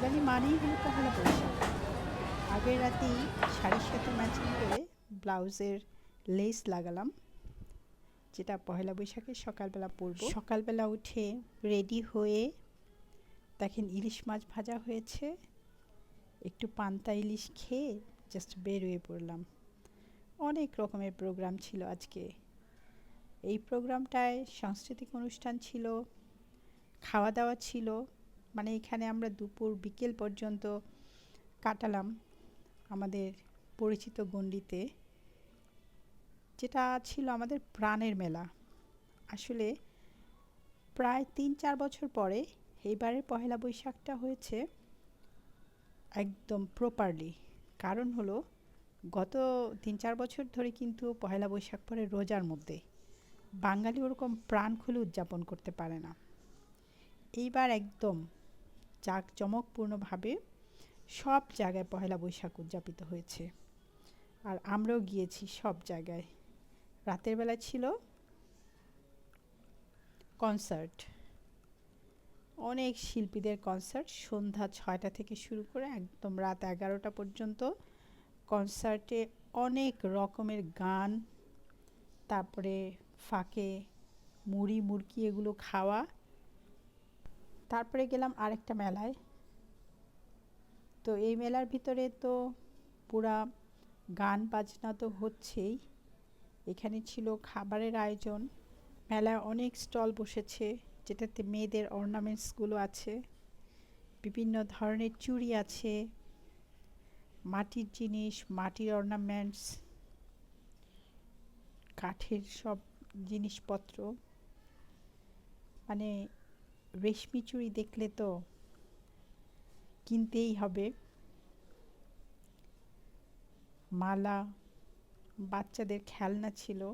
বাঙালি মানেই হলো পহেলা বৈশাখ। আগের রাতেই শাড়ির সাথে ম্যাচিং করে ব্লাউজের লেস লাগালাম, যেটা পহেলা বৈশাখে সকালবেলা পরবো। সকালবেলা উঠে রেডি হয়ে দেখেন ইলিশ মাছ ভাজা হয়েছে, একটু পান্তা ইলিশ খেয়ে জাস্ট বেরোয়ে পড়লাম। অনেক রকমের প্রোগ্রাম ছিল আজকে। এই প্রোগ্রামটায় সাংস্কৃতিক অনুষ্ঠান ছিল, খাওয়া দাওয়া ছিল মানে এখানে আমরা দুপুর, বিকেল পর্যন্ত কাটালাম আমাদের পরিচিত গণ্ডিতে, যেটা ছিল আমাদের প্রাণের মেলা। আসলে প্রায় তিন চার বছর পরে এইবারের পহেলা বৈশাখটা হয়েছে একদম প্রপারলি কারণ হলো, গত তিন চার বছর ধরে কিন্তু পহেলা বৈশাখ পরে রোজার মধ্যে বাঙালি ওরকম প্রাণ খুলে উদযাপন করতে পারে না। এইবার একদম জাঁকজমকপূর্ণভাবে সব জায়গায় পহেলা বৈশাখ উদযাপিত হয়েছে। আর আমরাও গিয়েছি সব জায়গায়। রাতের বেলা ছিল কনসার্ট। অনেক শিল্পীদের কনসার্ট। সন্ধ্যা ছয়টা থেকে শুরু করে একদম রাত এগারোটা পর্যন্ত কনসার্টে অনেক রকমের গান, তারপরে ফাঁকে মুড়ি মুরকি এগুলো খাওয়া তারপরে গেলাম আরেকটা মেলায়। তো এই মেলার ভিতরে তো পুরা গান বাজনা তো হচ্ছেই। এখানে ছিল খাবারের আয়োজন। মেলায় অনেক স্টল বসেছে, যেটাতে মেয়েদের অর্নামেন্টসগুলো আছে। বিভিন্ন ধরনের চুড়ি আছে, মাটির জিনিস, মাটির অর্নামেন্টস কাঠের সব জিনিসপত্র। মানে রেশমি চুড়ি দেখলে তো কিনতেই হবে। মালা, বাচ্চাদের খেলনা ছিল।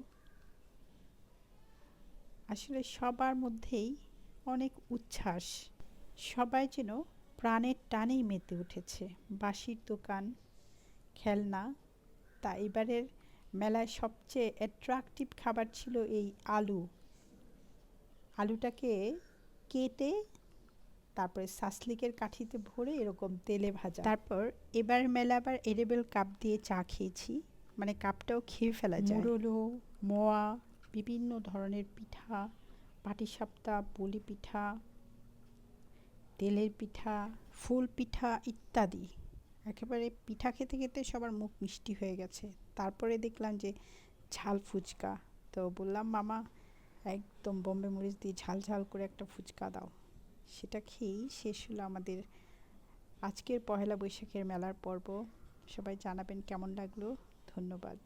আসলে সবার মধ্যেই অনেক উচ্ছ্বাস। সবাই যেন প্রাণের টানেই মেতে উঠেছে। বাঁশির দোকান, খেলনা। তা এবারের মেলায় সবচেয়ে অ্যাট্রাকটিভ খাবার ছিল এই আলু। আলুটাকে কেটে তারপরে সাসলিকের কাঠিতে ভরে এরকম তেলে ভাজা। তারপর এবার মেলা আবার এরেবেল কাপ দিয়ে চা খেয়েছি। মানে কাপটাও খেয়ে ফেলা যায়। মুরলো মোয়া বিভিন্ন ধরনের পিঠা পাটিসাপ্তা পুলি পিঠা তেলের পিঠা ফুল পিঠা ইত্যাদি। একেবারে পিঠা খেতে খেতে সবার মুখ মিষ্টি হয়ে গেছে। তারপরে দেখলাম যে ঝাল ফুচকা। তো বললাম মামা একদম বম্বে মরিচ দিয়ে ঝাল ঝাল করে একটা ফুচকা দাও। সেটা খেয়েই শেষ হলো আমাদের আজকের পহেলা বৈশাখের মেলার পর্ব। সবাই জানাবেন কেমন লাগল? ধন্যবাদ।